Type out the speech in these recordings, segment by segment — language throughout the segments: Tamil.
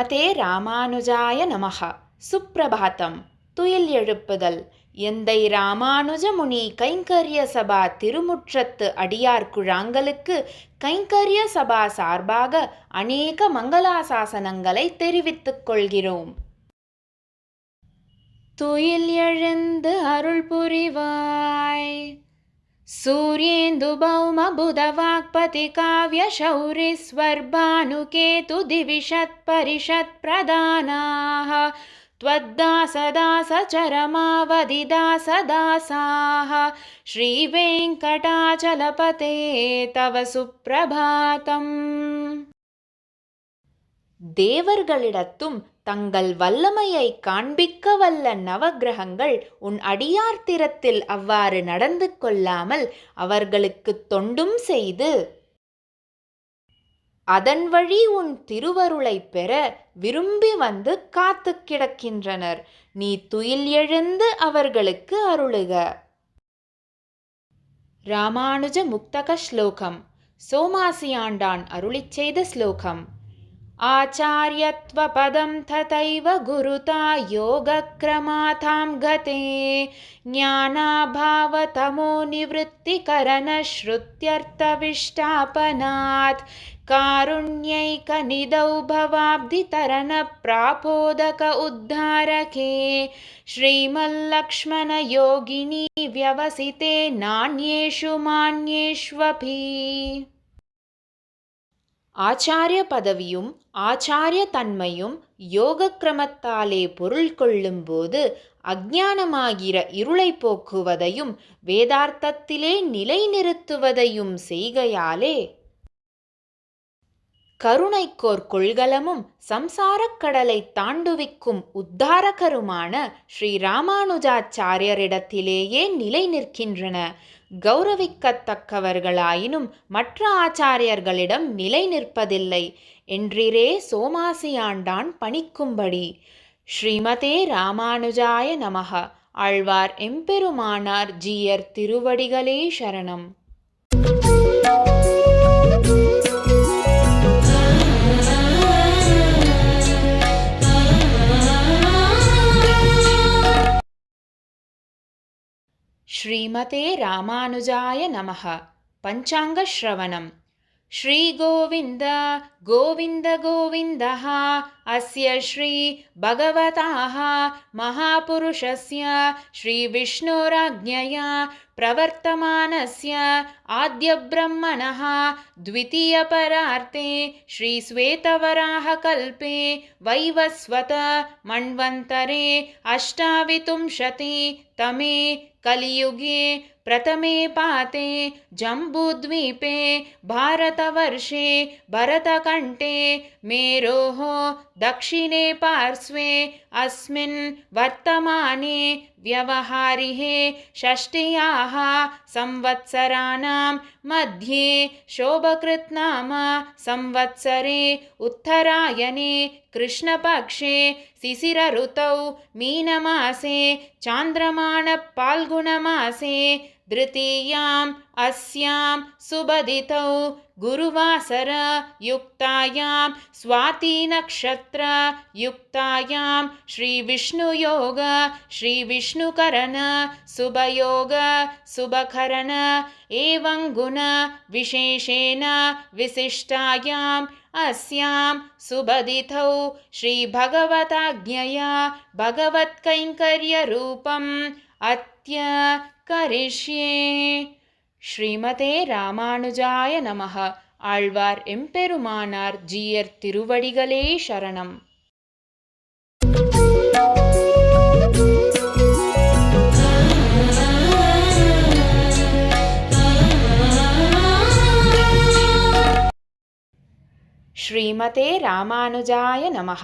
ஸ்ரீமதே ராமானுஜாய நமக சுப்பிரபாத்தம். துயில் எழுப்புதல். எந்தை ராமானுஜ முனி கைங்கரிய சபா திருமுற்றத்து அடியார் குழாங்களுக்கு கைங்கரிய சபா சார்பாக அநேக மங்களாசாசனங்களை தெரிவித்துக் கொள்கிறோம். துயில் எழுந்து அருள் புரிவாய். सूर्येन्दुभौम बुधवाक्पतिकाव्यशौर्यस्वर्भानुकेतुदिविषत्परिषत्प्रदानाः त्वद्दासदासचरमावधि दासदासाः श्रीवेङ्कटाचलपते तव सुप्रभातम्। தேவர்களிடத்தும் தங்கள் வல்லமையை காண்பிக்க வல்ல நவக்கிரகங்கள் உன் அடியார்த்திரத்தில் அவ்வாறு நடந்து கொள்ளாமல் அவர்களுக்கு தொண்டும் செய்து அதன் வழி உன் திருவருளை பெற விரும்பி வந்து காத்து கிடக்கின்றனர். நீ துயில் எழுந்து அவர்களுக்கு அருளுக. ராமானுஜ முக்தக ஸ்லோகம். சோமாசியாண்டான் அருளிச் செய்த ஸ்லோகம். आचार्यत्वपदं तथैव गुरुता योगक्रमाथां गते ज्ञानाभावतमो निवृत्तिकरणश्रुत्यर्थविष्टापनात् कारुण्यैकनिधौ भवाब्धितरणप्रापोदक उद्धारके श्रीमल्लक्ष्मणयोगिनी व्यवसिते नान्येषु मान्येष्वपि ஆச்சாரிய பதவியும் ஆச்சாரிய தன்மையும் யோக கிரமத்தாலே பொருள் கொள்ளும்போது அஜானமாகிற இருளை போக்குவதையும் வேதார்த்தத்திலே நிலைநிறுத்துவதையும் செய்கையாலே கருணைக்கோர் கொள்கலமும் சம்சாரக் கடலை தாண்டுவிக்கும் உத்தாரகருமான ஸ்ரீ ராமானுஜாச்சாரியரிடத்திலேயே நிலை நிற்கின்றன. கௌரவிக்கத்தக்கவர்களாயினும் மற்ற ஆச்சாரியர்களிடம் நிலை நிற்பதில்லை. என்றிரே சோமாசியாண்டான் பணிக்கும்படி. ஸ்ரீமதே ராமானுஜாய நமக. ஆழ்வார் எம்பெருமானார் ஜீயர் திருவடிகளே சரணம். श्रीमते रामानुजाय नमः। पञ्चाङ्गश्रवणम्। श्रीगोविन्द गोविन्द गोविन्दः अस्य श्रीभगवताः महापुरुषस्य, श्रीविष्णोराज्ञया प्रवर्तमानस्य आद्यब्रह्मणः द्वितीयपरार्ते श्रीश्वेतवराहकल्पे वैवस्वत मन्वन्तरे अष्टाविंशति तमे कलियुगे प्रथमे पाते जम्बूद्वीपे भारतवर्षे भरतकण्ठे मेरोः दक्षिणे पार्श्वे अस्मिन् वर्तमाने व्यवहारिहे षष्ट्याः संवत्सराणां मध्ये शोभकृत्नाम संवत्सरे उत्तरायणे कृष्णपक्षे शिशिरऋतौ मीनमासे चान्द्रमाणपाल्गुणमासे तृतीयाम् अस्यां सुबदितौ गुरुवासरयुक्तायां स्वातिनक्षत्रयुक्तायां श्रीविष्णुयोग श्रीविष्णुकरण शुभयोग शुभकरण एवं गुणविशेषेण विशिष्टायाम् अस्यां सुबदितौ श्रीभगवताज्ञया भगवत्कैङ्कर्यरूपम् अत्य करिष्ये ஸ்ரீமதே ராமானுஜாய நமக ஆழ்வார் எம்பெருமானார் ஜீயர் திருவடிகளே சரணம் ஸ்ரீமதே ராமானுஜாய நமக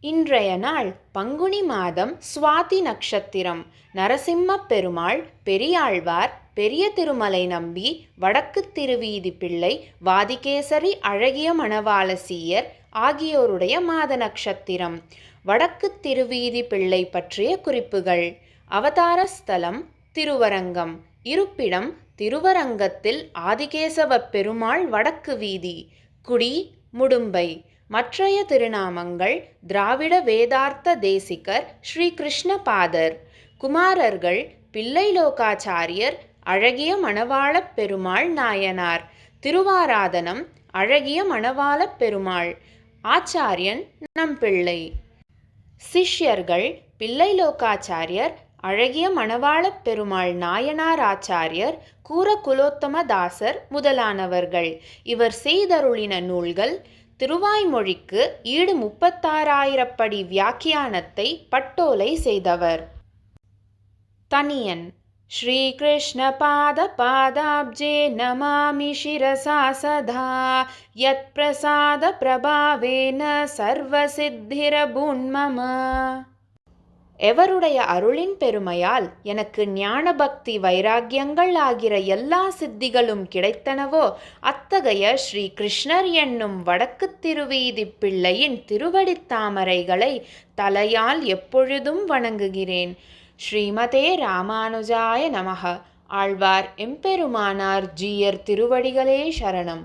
இன்றைய நாள் பங்குனி மாதம் சுவாதி நட்சத்திரம். நரசிம்ம பெருமாள் பெரியாழ்வார் பெரிய திருமலை நம்பி வடக்கு திருவீதி பிள்ளை வாதிகேசரி அழகிய மணவாளசீயர் ஆகியோருடைய மாத நட்சத்திரம். வடக்கு திருவீதி பிள்ளை பற்றிய குறிப்புகள். அவதார ஸ்தலம் திருவரங்கம். இருப்பிடம் திருவரங்கத்தில் ஆதிகேசவ பெருமாள் வடக்கு வீதி. குடி முடும்பை. மற்றைய திருநாமங்கள் திராவிட வேதார்த்த தேசிகர் ஸ்ரீ கிருஷ்ணபாதர் குமாரர்கள் பிள்ளை லோகாச்சாரியர் அழகிய மணவாளப் பெருமாள் நாயனார் திருவாராதனம் அழகிய மணவாளப் பெருமாள் ஆச்சாரியன் நம்பிள்ளை சிஷ்யர்கள் பிள்ளை லோகாச்சாரியர் அழகிய மணவாளப் பெருமாள் நாயனார் ஆச்சாரியர் குலோத்தம தாசர் முதலானவர்கள். இவர் செய்தருளின நூல்கள் திருவாய்மொழிக்கு ஈடு முப்பத்தாறாயிரப்படி வியாக்கியானத்தை பட்டோலை செய்தவர் தனியன் श्रीकृष्णपादपादाब्जे नमामि शिरसा सदा यत्प्रसादप्रभावेन सर्वसिद्धिरभून्मम எவருடைய அருளின் பெருமையால் எனக்கு ஞான பக்தி வைராக்கியங்கள் ஆகிற எல்லா சித்திகளும் கிடைத்தனவோ அத்தகைய ஸ்ரீ கிருஷ்ணர் என்னும் வடக்கு திருவீதி பிள்ளையின் திருவடித் தாமரைகளை தலையால் எப்பொழுதும் வணங்குகிறேன். ஸ்ரீமதே ராமானுஜாய நமக. ஆழ்வார் எம்பெருமானார் ஜீயர் திருவடிகளே சரணம்.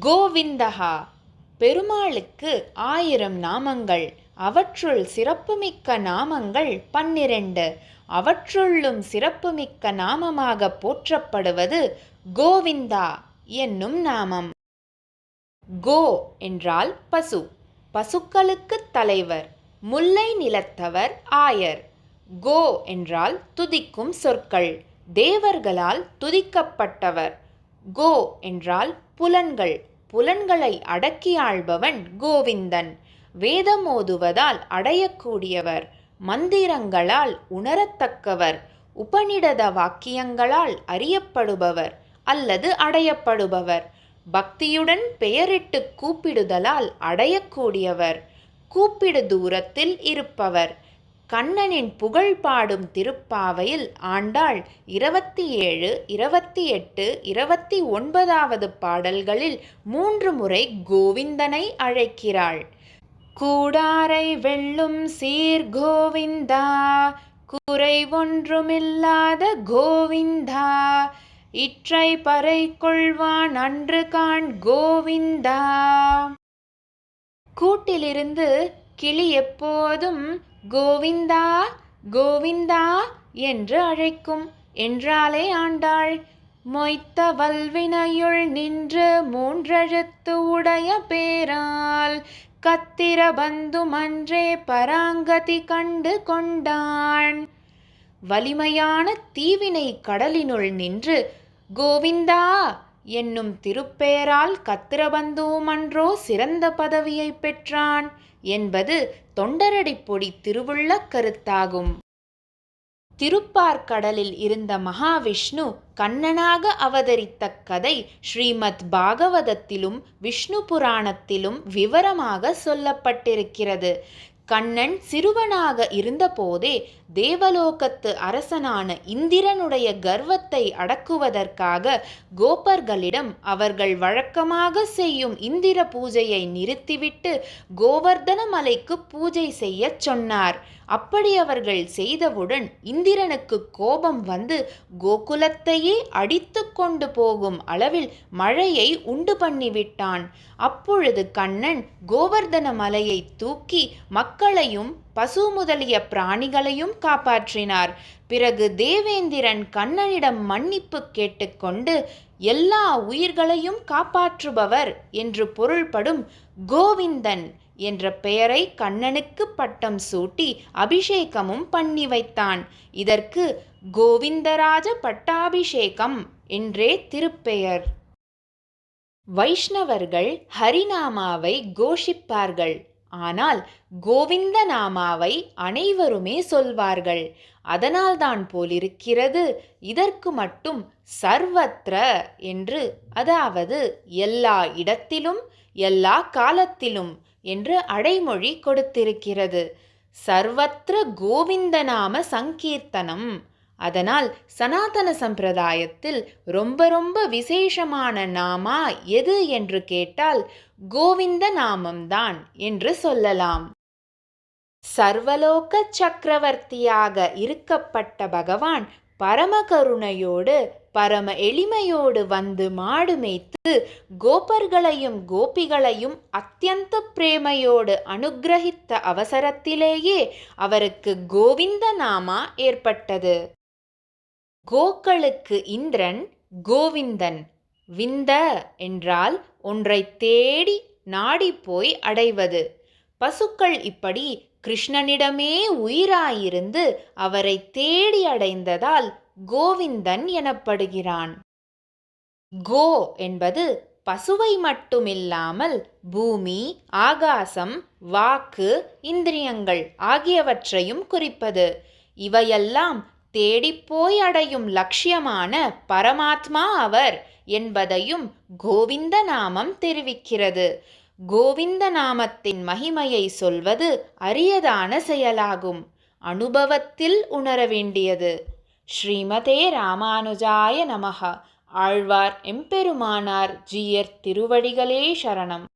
கோவிந்தஹா பெருமாளுக்கு ஆயிரம் நாமங்கள் அவற்றுள் சிறப்புமிக்க நாமங்கள் பன்னிரண்டு. அவற்றுள்ளும் சிறப்புமிக்க நாமமாக போற்றப்படுவது கோவிந்தா என்னும் நாமம். கோ என்றால் பசு. பசுக்களுக்கு தலைவர் முல்லை நிலத்தவர் ஆயர். கோ என்றால் துதிக்கும் சொற்கள் தேவர்களால் துதிக்கப்பட்டவர். கோ என்றால் புலன்கள் புலன்களை அடக்கி ஆள்பவன் கோவிந்தன். வேதம் ஓதுவதால் அடையக்கூடியவர் மந்திரங்களால் உணரத்தக்கவர் உபநிடத வாக்கியங்களால் அறியப்படுபவர் அல்லது அடையப்படுபவர். பக்தியுடன் பெயரிட்டு கூப்பிடுதலால் அடையக்கூடியவர் கூப்பிடு தூரத்தில் இருப்பவர். கண்ணனின் புகழ் பாடும் திருப்பாவையில் ஆண்டாள் இருபத்தி ஏழு இருபத்தி எட்டு இருபத்தி ஒன்பதாவது பாடல்களில் மூன்று முறை கோவிந்தனை அழைக்கிறாள். கூடாரை வெல்லும் சீர் கோவிந்தா குறை ஒன்றுமில்லாத கோவிந்தா இற்றை பறை கொள்வான் அன்று காண் கோவிந்தா. கூட்டிலிருந்து கிளி எப்போதும் கோவிந்தா கோவிந்தா என்று அழைக்கும். என்றாலே ஆண்டாள் மொய்த்த வல்வினையுள் நின்று மூன்றெழுத்து உடைய பேரால் கத்திர பந்துமன்றே பராங்கதி கண்டு கொண்டான். வலிமையான தீவினை கடலினுள் நின்று கோவிந்தா என்னும் திருப்பேரால் கத்திரபந்துமன்றோ சிறந்த பதவியை பெற்றான் என்பது தொண்டரடிப்பொடி திருவுள்ள கருத்தாகும். திருப்பார்கடலில் இருந்த மகாவிஷ்ணு கண்ணனாக அவதரித்த கதை ஸ்ரீமத் பாகவதத்திலும் விஷ்ணு புராணத்திலும் விவரமாக சொல்லப்பட்டிருக்கிறது. கண்ணன் சிறுவனாக இருந்தபோதே தேவலோகத்து அரசனான இந்திரனுடைய கர்வத்தை அடக்குவதற்காக கோபர்களிடம் அவர்கள் வழக்கமாக செய்யும் இந்திர பூஜையை நிறுத்திவிட்டு கோவர்தன மலைக்கு பூஜை செய்யச் சொன்னார். அப்படி அவர்கள் செய்தவுடன் இந்திரனுக்கு கோபம் வந்து கோகுலத்தையே அடித்து கொண்டு போகும் அளவில் மழையை உண்டு பண்ணிவிட்டான். அப்பொழுது கண்ணன் கோவர்தன மலையை தூக்கி மக்களையும் பசு முதலிய பிராணிகளையும் காப்பாற்றினார். பிறகு தேவேந்திரன் கண்ணனிடம் மன்னிப்பு கேட்டுக்கொண்டு எல்லா உயிர்களையும் காப்பாற்றுபவர் என்று பொருள்படும் கோவிந்தன் என்ற பெயரை கண்ணனுக்கு பட்டம் சூட்டி அபிஷேகமும் பண்ணி வைத்தான். இதற்கு கோவிந்தராஜ பட்டாபிஷேகம் என்றே திருப்பெயர். வைஷ்ணவர்கள் ஹரிநாமாவை கோஷிப்பார்கள். ஆனால் கோவிந்த நாமாவை அனைவருமே சொல்வார்கள். அதனால்தான் போலிருக்கிறது. இதற்கு மட்டும் சர்வத்ர என்று அதாவது எல்லா இடத்திலும் எல்லா காலத்திலும் என்று அடைமொழி கொடுத்திருக்கிறது. சர்வத்ர கோவிந்த நாம சங்கீர்த்தனம் அதனால் சனாதன சம்பிரதாயத்தில் ரொம்ப ரொம்ப விசேஷமான நாமா எது என்று கேட்டால் கோவிந்த நாமம்தான் என்று சொல்லலாம். சர்வலோக சக்கரவர்த்தியாக இருக்கப்பட்ட பகவான் பரமகருணையோடு பரம எளிமையோடு வந்து மாடு மேய்த்து கோபர்களையும் கோபிகளையும் அத்தியந்த பிரேமையோடு அனுக்கிரகித்த அவசரத்திலேயே அவருக்கு கோவிந்த நாமா ஏற்பட்டது. கோக்களுக்கு இந்திரன் கோவிந்தன். விந்த என்றால் ஒன்றை தேடி நாடி போய் அடைவது. பசுக்கள் இப்படி கிருஷ்ணனிடமே உயிராயிருந்து அவரை தேடி அடைந்ததால் கோவிந்தன் எனப்படுகிறான். கோ என்பது பசுவை மட்டுமில்லாமல் பூமி ஆகாசம் வாக்கு இந்திரியங்கள் ஆகியவற்றையும் குறிப்பது. இவையெல்லாம் தேடிப்போய் அடையும் லட்சியமான பரமாத்மா அவர் என்பதையும் கோவிந்த நாமம் தெரிவிக்கிறது. கோவிந்த நாமத்தின் மகிமையை சொல்வது அரியதான செயலாகும். அனுபவத்தில் உணர வேண்டியது. ஸ்ரீமதே ராமானுஜாய நமக. ஆழ்வார் எம்பெருமானார் ஜீயர் திருவடிகளே சரணம்.